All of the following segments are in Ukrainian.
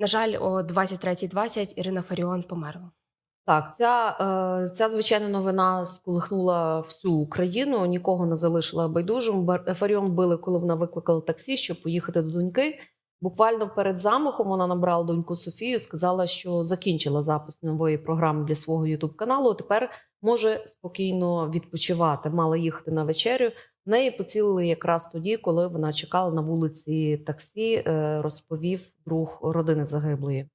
На жаль, о 23.20 Ірина Фаріон померла. Так, ця, е, ця звичайна новина сколихнула всю Україну, нікого не залишила байдужим. Фаріон били, коли вона викликала таксі, щоб поїхати до доньки. Буквально перед замахом вона набрала доньку Софію, сказала, що закінчила запис нової програми для свого ютуб каналу. Тепер може спокійно відпочивати. Мала їхати на вечерю. В неї поцілили якраз тоді, коли вона чекала на вулиці таксі, е, розповів друг родини загиблої.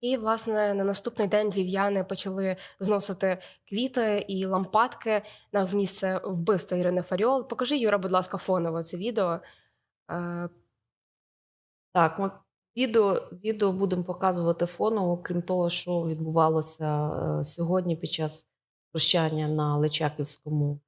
І, власне, на наступний день львів'яни почали зносити квіти і лампадки на місце вбивства Ірини Фаріол. Покажи, Юра, будь ласка, фоново це відео. Е, Так, ми відео, відео будемо показувати фоново, крім того, що відбувалося е, сьогодні під час прощання на Личаківському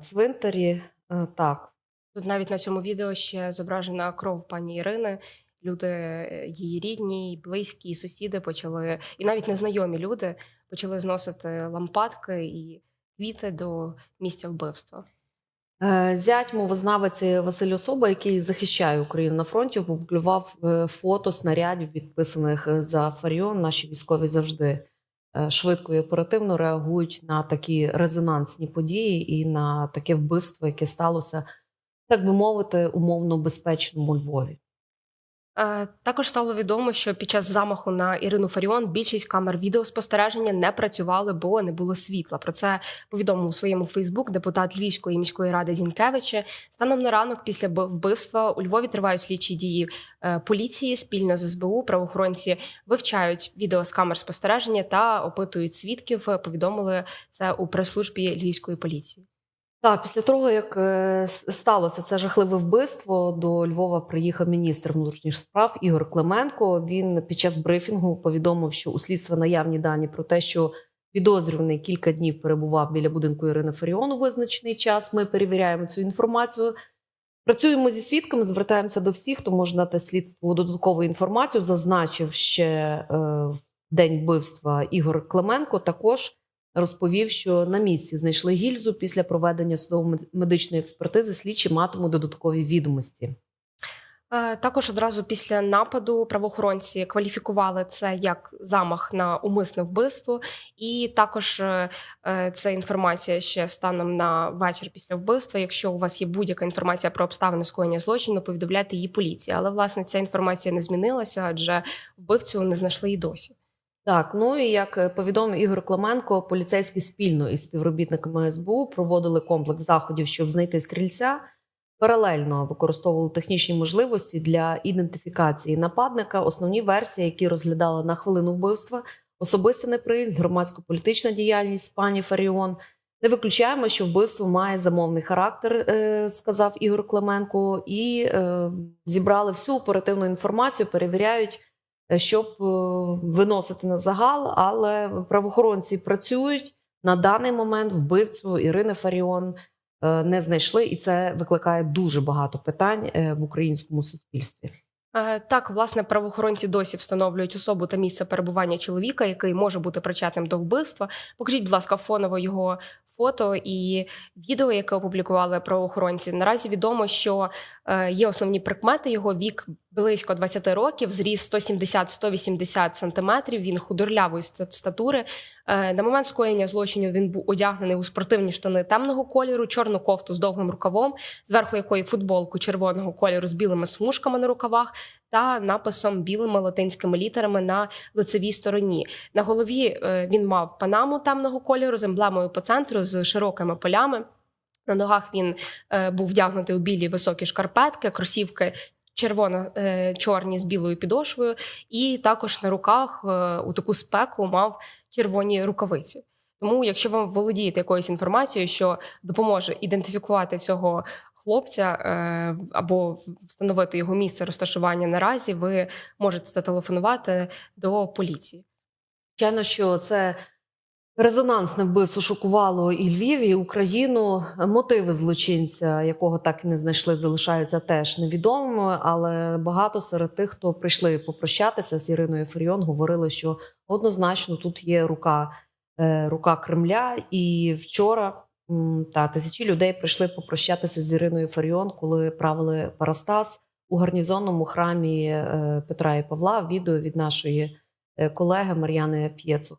цвинтарі. Е, так, Тут навіть на цьому відео ще зображена кров пані Ірини. Люди, е, її рідні, близькі, сусіди почали, і навіть незнайомі люди почали зносити лампадки і квіти до місця вбивства. Е, Зять мовознавець Василь Особа, який захищає Україну на фронті, опублікував е, фото снарядів, підписаних е, за Фаріон. Наші військові завжди е, швидко і оперативно реагують на такі резонансні події і на таке вбивство, яке сталося, так би мовити, умовно безпечному Львові. Е, Також стало відомо, що під час замаху на Ірину Фаріон більшість камер відеоспостереження не працювали, бо не було світла. Про це повідомив у своєму Фейсбук депутат Львівської міської ради Зінкевича. Станом на ранок після вбивства у Львові тривають слідчі дії е, поліції спільно з СБУ. Правоохоронці вивчають відео з камер спостереження та опитують свідків. Повідомили це у прес-службі Львівської поліції. Так, після того, як е, сталося це жахливе вбивство, до Львова приїхав міністр внутрішніх справ Ігор Клименко. Він під час брифінгу повідомив, що у слідства наявні дані про те, що підозрюваний кілька днів перебував біля будинку Ірини Фаріон визначений час. Ми перевіряємо цю інформацію. Працюємо зі свідками, звертаємося до всіх, хто може дати слідству додаткову інформацію. Зазначив ще е, день вбивства Ігор Клименко. Також розповів, що на місці знайшли гільзу після проведення судово-медичної експертизи. Слідчі матимуть додаткові відомості. Е, Також одразу після нападу правоохоронці кваліфікували це як замах на умисне вбивство, і також е, е, це інформація ще станом на вечір після вбивства. Якщо у вас є будь-яка інформація про обставини скоєння злочину, повідомляйте її поліції. Але власне ця інформація не змінилася, адже вбивцю не знайшли і досі. Так, ну і як е, повідомив Ігор Клименко, поліцейські спільно із співробітниками СБУ проводили комплекс заходів, щоб знайти стрільця. Паралельно використовували технічні можливості для ідентифікації нападника. Основні версії, які розглядали на хвилину вбивства, особистий неприїзд, громадсько-політична діяльність пані Фаріон. Не виключаємо, що вбивство має замовний характер, е, сказав Ігор Клименко, і е, зібрали всю оперативну інформацію, перевіряють, щоб е, виносити на загал. Але правоохоронці працюють на даний момент. Вбивцю Ірини Фаріон е, не знайшли, і це викликає дуже багато питань е, в українському суспільстві. Е, Так, власне, правоохоронці досі встановлюють особу та місце перебування чоловіка, який може бути причетним до вбивства. Покажіть, будь ласка, фоново його фото і відео, яке опублікували правоохоронці. Наразі відомо, що е, є основні прикмети. Його вік близько 20 років, зріст 170-180 сантиметрів. Він худорлявої статури. Е, На момент скоєння злочинів він був одягнений у спортивні штани темного кольору, чорну кофту з довгим рукавом, зверху якої футболку червоного кольору з білими смужками на рукавах та написом білими латинськими літерами на лицевій стороні. На голові е, він мав панаму темного кольору з емблемою по центру з широкими полями. На ногах він е, був вдягнутий у білі високі шкарпетки, кросівки червоно-чорні з білою підошвою, і також на руках е, у таку спеку мав червоні рукавиці. Тому, якщо ви володієте якоюсь інформацією, що допоможе ідентифікувати цього хлопця е, або встановити його місце розташування наразі, ви можете зателефонувати до поліції. Звичайно, що це резонансне вбивство шокувало і Львів, і Україну. Мотиви злочинця, якого так і не знайшли, залишаються теж невідомими. Але багато серед тих, хто прийшли попрощатися з Іриною Фаріон, говорили, що однозначно тут є рука, е, рука Кремля. І вчора та тисячі людей прийшли попрощатися з Іриною Фаріон, коли правили Парастас у гарнізонному храмі е, Петра і Павла. Відео від нашої е, колеги Мар'яни П'єцу.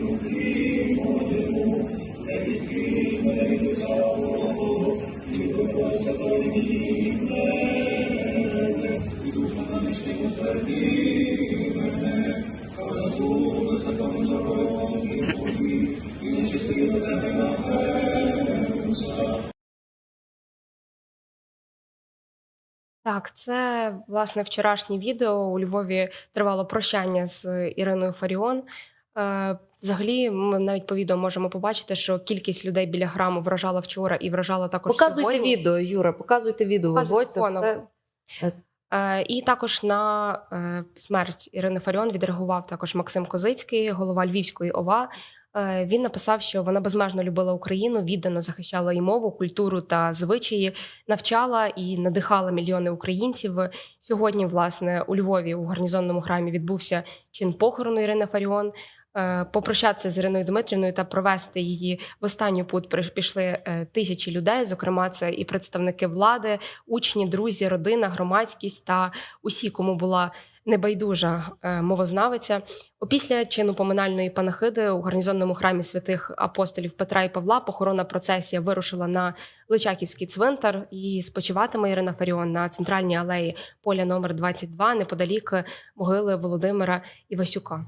Так, це власне вчорашнє відео. У Львові тривало прощання з Іриною Фаріон. Е, Взагалі, ми навіть по відео можемо побачити, що кількість людей біля храму вражала вчора і вражала також Показуйте сьогодні. відео, Юра, показуйте відео. Показуйте все. Е, І також на е, смерть Ірини Фаріон відреагував також Максим Козицький, голова Львівської ОВА. Е, Він написав, що вона безмежно любила Україну, віддано захищала і мову, культуру та звичаї, навчала і надихала мільйони українців. Сьогодні, власне, у Львові у гарнізонному храмі відбувся чин похорону Ірини Фаріон. Е, Попрощатися з Іриною Дмитрівною та провести її в останню путь пішли е, тисячі людей. Зокрема, це і представники влади, учні, друзі, родина, громадськість та усі, кому була небайдужа е, мовознавиця. Опісля чину поминальної панахиди у гарнізонному храмі святих апостолів Петра і Павла похоронна процесія вирушила на Личаківський цвинтар і спочиватиме Ірина Фаріон на центральній алеї поля номер 22 неподалік могили Володимира Івасюка.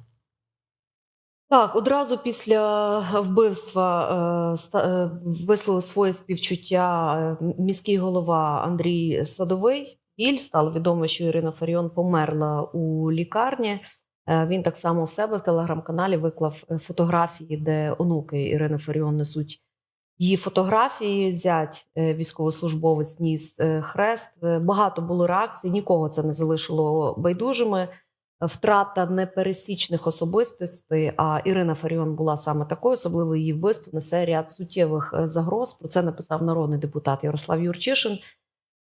Так, одразу після вбивства е, е, висловив своє співчуття е, міський голова Андрій Садовий. Біль стало відомо, що Ірина Фаріон померла у лікарні. Е, Він так само в себе в телеграм-каналі виклав е, фотографії, де онуки Ірини Фаріон несуть її фотографії. Зять е, військовослужбовець ніс е, хрест. Е, Багато було реакцій. Нікого це не залишило байдужими втрата непересічних особистостей. А Ірина Фаріон була саме такою, особливо її вбивство несе ряд суттєвих е, загроз. Про це написав народний депутат Ярослав Юрчишин.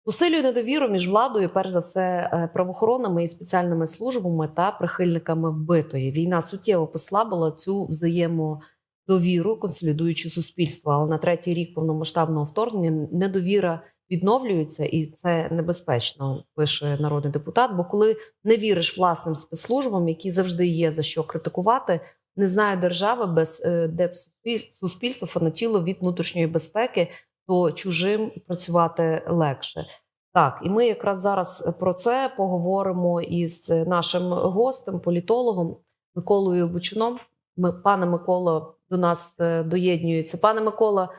Посилює недовіру між владою, перш за все, е, правоохоронними і спеціальними службами та прихильниками вбитої. Війна суттєво послабила цю взаємодовіру, консолідуючи суспільство. Але на третій рік повномасштабного вторгнення недовіра відновлюється, і це небезпечно, пише народний депутат. Бо коли не віриш власним спецслужбам, які завжди є за що критикувати, не знає держави, без е, де б суспіль- суспільство фанатіло від внутрішньої безпеки, то чужим працювати легше. Так, і ми якраз зараз про це поговоримо із нашим гостем, політологом Миколою Бучуном. Ми, пане Миколо, до нас е, доєднюється. Пане Микола,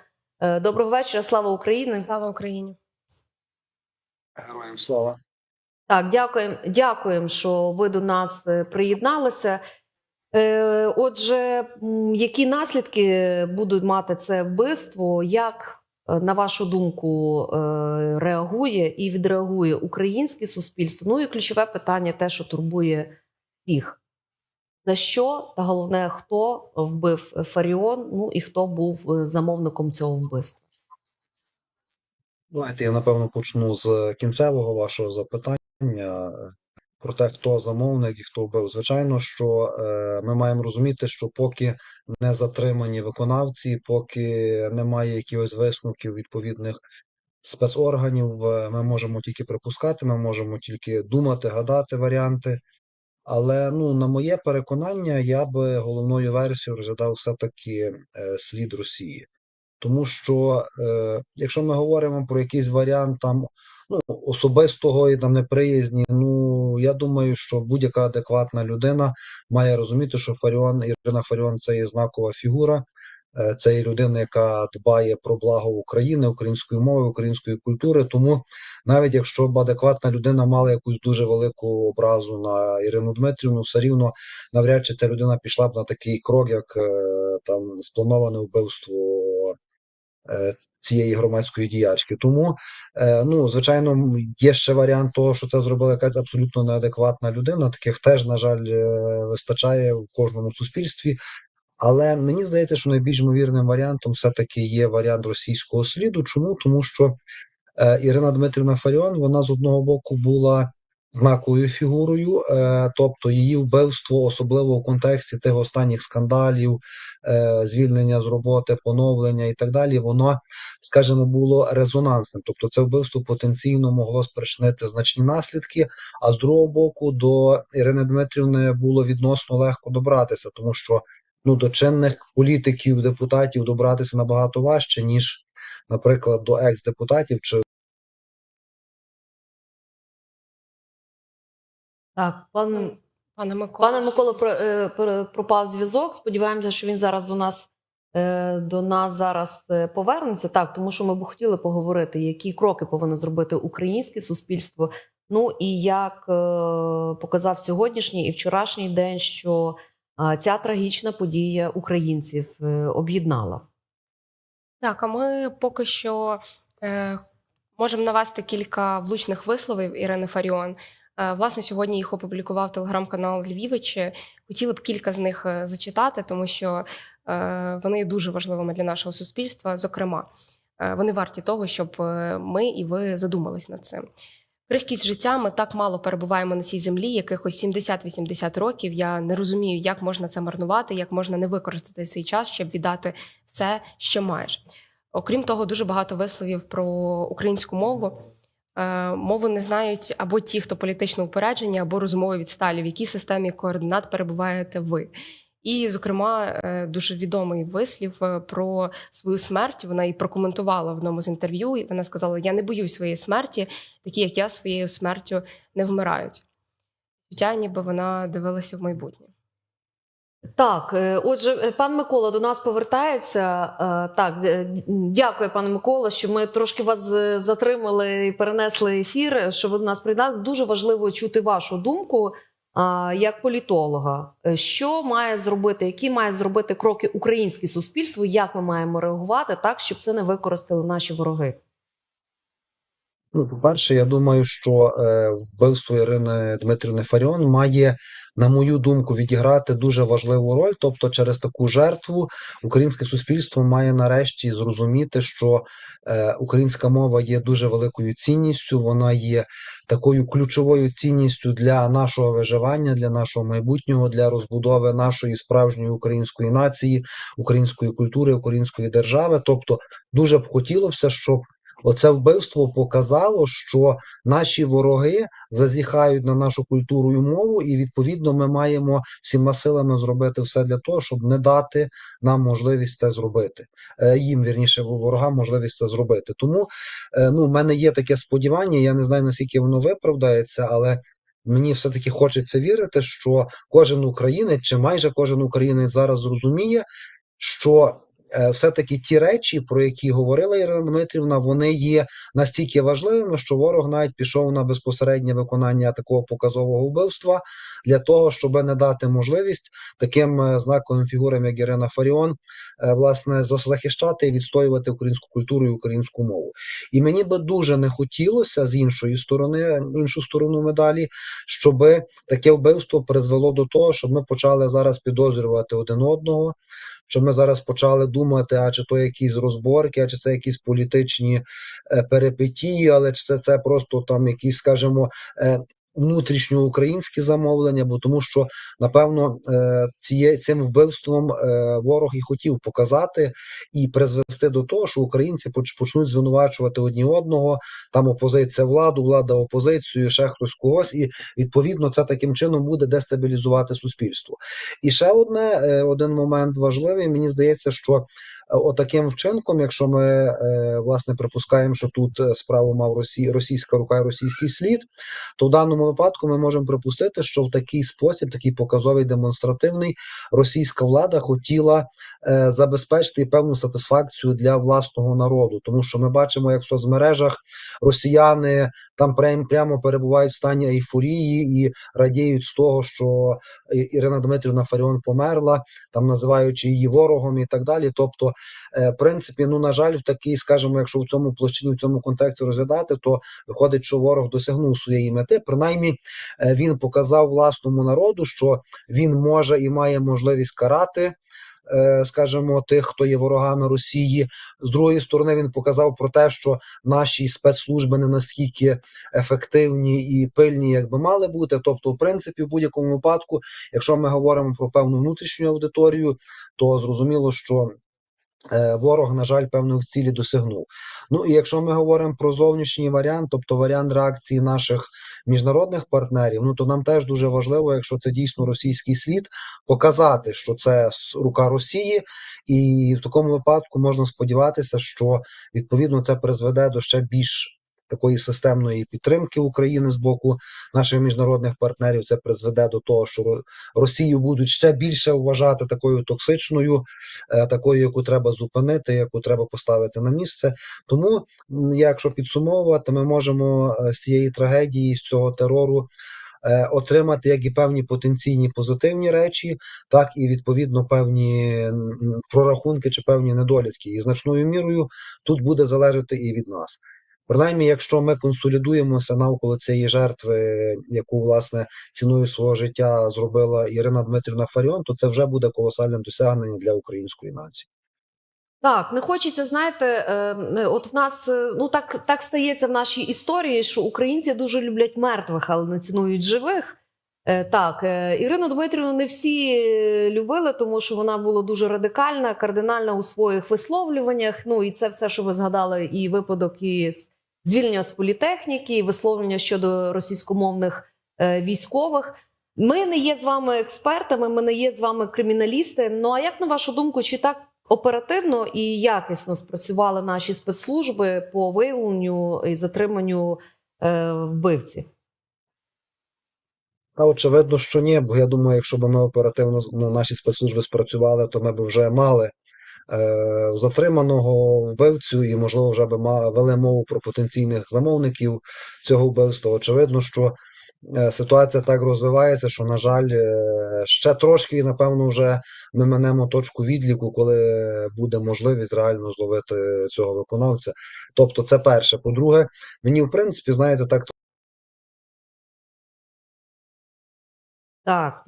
доброго вечора. Слава Україні! Слава Україні! Героям слава. Так, дякуємо, дякуємо, що ви до нас е, приєдналися. Е, Отже, які наслідки будуть мати це вбивство? Як, е, на вашу думку, е, реагує і відреагує українське суспільство? Ну і ключове питання, те, що турбує всіх. За що та головне, хто вбив Фаріон? Ну і хто був е, замовником цього вбивства? Давайте я напевно почну з кінцевого вашого запитання е, про те, хто замовник і хто вбив. Звичайно, що е, ми маємо розуміти, що поки не затримані виконавці, поки немає якихось висновків відповідних спецорганів, е, ми можемо тільки припускати, ми можемо тільки думати, гадати варіанти. Але ну, на моє переконання, я би головною версією розглядав все-таки е, слід Росії. Тому що е, якщо ми говоримо про якийсь варіант там ну, особистого і там неприязні, ну я думаю, що будь-яка адекватна людина має розуміти, що Фаріон, Ірина Фаріон це є знакова фігура, це є людина, яка дбає про благо України, української мови, української культури. Тому навіть якщо б адекватна людина мала якусь дуже велику образу на Ірину Дмитрівну, все рівно навряд чи ця людина пішла б на такий крок, як е, там сплановане вбивство е, цієї громадської діячки. Тому, е, ну, звичайно, є ще варіант того, що це зробила якась абсолютно неадекватна людина. Таких теж, на жаль, вистачає в кожному суспільстві. Але мені здається, що найбільш ймовірним варіантом все-таки є варіант російського сліду. Чому? Тому що е, Ірина Дмитрівна Фаріон, вона з одного боку була знаковою фігурою, е, тобто її вбивство, особливо в контексті тих останніх скандалів, е, звільнення з роботи, поновлення і так далі, воно, скажімо, було резонансним. Тобто, це вбивство потенційно могло спричинити значні наслідки. А з другого боку, до Ірини Дмитрівни було відносно легко добратися, тому що ну, до чинних політиків, депутатів добратися набагато важче, ніж, наприклад, до екс-депутатів чи Так, пан Пане Микола, Пане Миколо, про, е, про- пропав зв'язок. Сподіваємося, що він зараз до нас е, до нас зараз е, повернеться. Так, тому що ми б хотіли поговорити, які кроки повинно зробити українське суспільство. Ну і як е, показав сьогоднішній і вчорашній день, що ця трагічна подія українців е, об'єднала. Так, а ми поки що е, можемо навести кілька влучних висловів Ірини Фаріон. Е, власне, сьогодні їх опублікував телеграм-канал Львівич. Хотіли б кілька з них е, зачитати, тому що е, вони дуже важливими для нашого суспільства. Зокрема, е, вони варті того, щоб е, ми і ви задумались над цим. Крихкість життя ми так мало перебуваємо на цій землі, якихось 70-80 років. Я не розумію, як можна це марнувати, як можна не використати цей час, щоб віддати все, що маєш. Окрім того, дуже багато висловів про українську мову. Е, Мову не знають або ті, хто політично упереджені, або розумово відсталі, в якій системі координат перебуваєте ви. І, зокрема, е, дуже відомий вислів е, про свою смерть. Вона і прокоментувала в одному з інтерв'ю. І вона сказала: Я не боюсь своєї смерті, такі як я своєю смертю не вмирають. Хоча ніби вона дивилася в майбутнє. Так, е, отже, пан Микола до нас повертається. Так, дякую, пане Микола, що ми трошки вас затримали і перенесли ефір. Що ви до нас приєднали. Дуже важливо чути вашу думку як політолога. Е, Що має зробити, які має зробити кроки українське суспільство? Як ми маємо реагувати так, щоб це не використали наші вороги? Ну, по-перше, я думаю, що е, вбивство Ірини Дмитрівни Фаріон має, на мою думку, відіграти дуже важливу роль. Тобто, через таку жертву українське суспільство має нарешті зрозуміти, що е, українська мова є дуже великою цінністю, вона є такою ключовою цінністю для нашого виживання, для нашого майбутнього, для розбудови нашої справжньої української нації, української культури, української держави. Тобто, дуже б хотілося, щоб Оце вбивство показало, що наші вороги зазіхають на нашу культуру і мову, і відповідно ми маємо всіма силами зробити все для того, щоб не дати нам можливість це зробити. Е, Їм вірніше ворогам можливість це зробити. Тому е, ну, в мене є таке сподівання. Я не знаю наскільки воно виправдається, але. Мені все-таки хочеться вірити, що кожен українець, чи майже кожен українець зараз зрозуміє, що все-таки ті речі, про які говорила Ірина Дмитрівна, вони є настільки важливими, що ворог навіть пішов на безпосереднє виконання такого показового вбивства для того, щоб не дати можливість таким е, знаковим фігурам, як Ірина Фаріон, е, власне, захищати і відстоювати українську культуру і українську мову. І мені би дуже не хотілося з іншої сторони, іншу сторону медалі, щоб таке вбивство призвело до того, щоб ми почали зараз підозрювати один одного. Що ми зараз почали думати, а чи то якісь розборки, а чи це якісь політичні е, перипетії, але чи це, це просто там якісь, скажімо, е, внутрішньоукраїнські замовлення, бо тому що напевно е, ціє, цим вбивством е, ворог і хотів показати і призвести до того, що українці почнуть звинувачувати одні одного, там опозиція владу, влада опозицію, ще хтось когось, і відповідно це таким чином буде дестабілізувати суспільство. І ще одне е, один момент важливий. Мені здається, що отаким вчинком, якщо ми е, власне припускаємо, що тут е, справу мав Росі, російська рука і російський слід, то в даному випадку ми можемо припустити, що в такий спосіб, такий показовий демонстративний, російська влада хотіла е, забезпечити певну сатисфакцію для власного народу, тому що ми бачимо, як в соцмережах росіяни там прям, прямо перебувають в стані ейфорії і радіють з того, що Ірина Дмитрівна Фаріон померла, там називаючи її ворогом і так далі. Тобто, е, в принципі, ну на жаль, в такий, скажімо, якщо в цьому площині, в цьому контексті розглядати, то виходить, що ворог досягнув своєї мети. Принаймні, е, він показав власному народу, що він може і має можливість карати. е, скажімо, тих, хто є ворогами Росії. З другої сторони, він показав про те, що наші спецслужби не настільки ефективні і пильні, як би мали бути. Тобто, в принципі, в будь-якому випадку, якщо ми говоримо про певну внутрішню аудиторію, то зрозуміло, що е, ворог, на жаль, певних цілі досягнув. Ну і якщо ми говоримо про зовнішній варіант, тобто варіант реакції наших міжнародних партнерів, ну то нам теж дуже важливо, якщо це дійсно російський слід, показати, що це рука Росії, і в такому випадку можна сподіватися, що відповідно це призведе до ще більш такої системної підтримки України з боку наших міжнародних партнерів. Це призведе до того, що Росію будуть ще більше вважати такою токсичною, е, такою, яку треба зупинити, яку треба поставити на місце. Тому, якщо підсумовувати, ми можемо е, з цієї трагедії, з цього терору. е, Отримати як і певні потенційні позитивні речі, так і відповідно певні прорахунки чи певні недолітки. І значною мірою тут буде залежати і від нас. Принаймні, якщо ми консолідуємося навколо цієї жертви, яку власне ціною свого життя зробила Ірина Дмитрівна Фаріон, то це вже буде колосальне досягнення для української нації. Так, не хочеться, знаєте, е, от в нас е, ну так, так стається в нашій історії, що українці дуже люблять мертвих, але не цінують живих. Е, Так, е, Ірину Дмитрівну не всі любили, тому що вона була дуже радикальна, кардинальна у своїх висловлюваннях. Ну і це все, що ви згадали, і випадок із звільнення з політехніки, висловлення щодо російськомовних е, військових. Ми не є з вами експертами, ми не є з вами криміналісти. Ну а як на вашу думку, чи так оперативно і якісно спрацювали наші спецслужби по виявленню і затриманню е, вбивці? А очевидно, що ні, бо я думаю, якщо б ми оперативно ну, наші спецслужби спрацювали, то ми б вже мали затриманого вбивцю і, можливо, вже би вели мову про потенційних замовників цього вбивства. Очевидно, що е, ситуація так розвивається, що, на жаль, е, ще трошки, напевно, вже ми минемо точку відліку, коли буде можливість реально зловити цього виконавця. Тобто, це перше. По-друге, мені, в принципі, знаєте, так Так,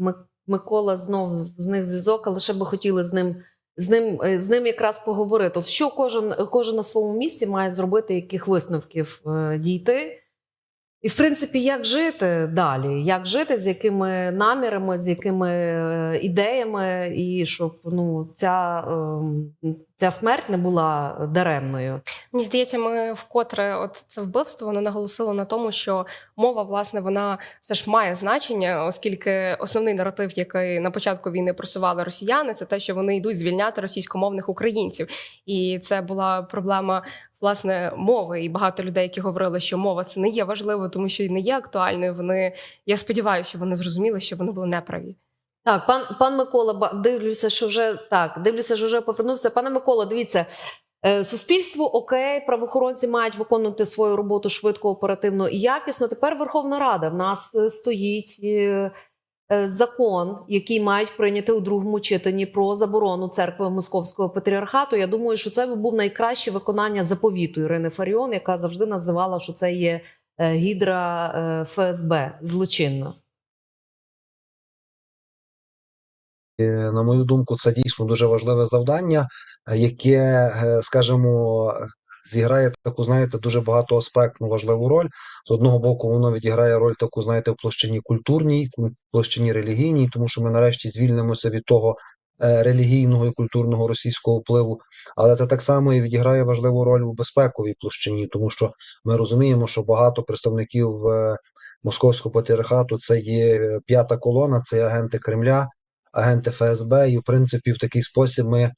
Микола знов з них зв'язок, але ще би хотіли з ним. З ним, е, з ним якраз поговорити. От що кожен, кожен на своєму місці має зробити, яких висновків е, дійти, і, в принципі, як жити далі, як жити, з якими намірами, з якими е, ідеями, і щоб ну, ця, ем, ця смерть не була даремною. Мені здається, ми вкотре, от це вбивство, воно наголосило на тому, що мова, власне, вона все ж має значення, оскільки основний наратив, який на початку війни просували росіяни, це те, що вони йдуть звільняти російськомовних українців, і це була проблема. Власне, мови, і багато людей, які говорили, що мова це не є важливо, тому що не є актуальною. Вони я сподіваюся, що вони зрозуміли, що вони були неправі. Так, пан, пан Микола, дивлюся, що вже так, дивлюся, що вже повернувся. Пане Микола, дивіться. е, Суспільство окей, правоохоронці мають виконувати свою роботу швидко, оперативно і якісно. Тепер Верховна Рада в нас е, стоїть е, закон, який мають прийняти у другому читанні про заборону церкви Московського патріархату. Я думаю, що це був найкраще виконання заповіту Ірини Фаріон, яка завжди називала, що це є е, гідра е, ФСБ злочинно. Е, На мою думку, це дійсно дуже важливе завдання, е, яке, е, скажімо, зіграє таку, знаєте, дуже багатоаспектну важливу роль. З одного боку, воно відіграє роль таку, знаєте, в площині культурній, в площині релігійній, тому що ми нарешті звільнимося від того е, релігійного і культурного російського впливу. Але це так само і відіграє важливу роль у безпековій площині, тому що ми розуміємо, що багато представників е, московського патріархату це є п'ята колона, це є агенти Кремля агенти ФСБ, і в принципі в такий спосіб ми,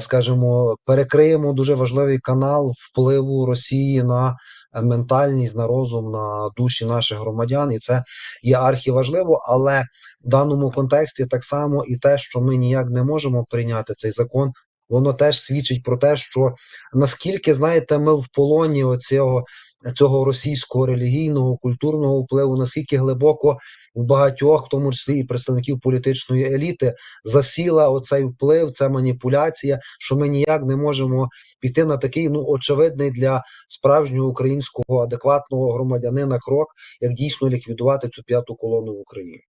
скажімо, перекриємо дуже важливий канал впливу Росії на е, ментальність, на розум, на душі наших громадян, і це є архіважливо, але в даному контексті так само і те, що ми ніяк не можемо прийняти цей закон. Воно теж свідчить про те, що наскільки знаєте, ми в полоні оцього цього російського релігійного культурного впливу, наскільки глибоко в багатьох, в тому числі і представників політичної еліти, засіла оцей вплив, ця маніпуляція, що ми ніяк не можемо піти на такий ну очевидний для справжнього українського адекватного громадянина крок, як дійсно ліквідувати цю п'яту колону в Україні.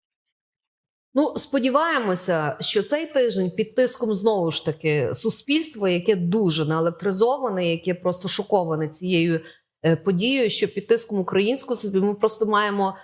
Ну, сподіваємося, що цей тиждень під тиском знову ж таки суспільства, яке дуже наелектризоване, яке просто шоковане цією е, подією, що під тиском українського суспільства ми просто маємо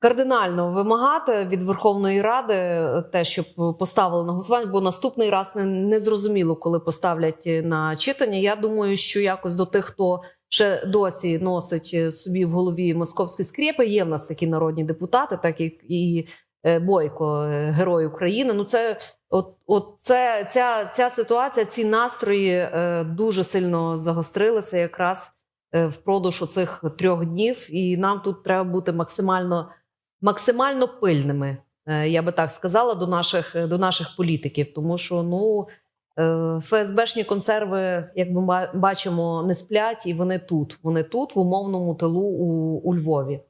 кардинально вимагати від Верховної Ради е, те, щоб поставили на голосування, бо наступний раз не, не зрозуміло, коли поставлять е, на читання. Я думаю, що якось до тих, хто ще досі носить е, собі в голові московські скрепи, є в нас такі народні депутати, так як і е, Бойко, е, герой України. Ну, це от, от це, ця, ця ситуація, ці настрої е, дуже сильно загострилися якраз е, впродовж оцих трьох днів, і нам тут треба бути максимально, максимально пильними. е, Я би так сказала до наших до наших політиків, тому що ну е, ФСБшні консерви, як ми ба- бачимо, не сплять, і вони тут. Вони тут, в умовному тилу у, у Львові.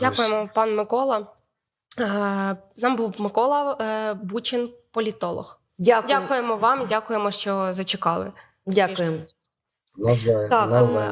Дякуємо, пан Микола. Е, З нами був Микола е, Бучин, політолог. Дякую. Дякуємо вам, дякуємо, що зачекали. Дякуємо. Love, love, love.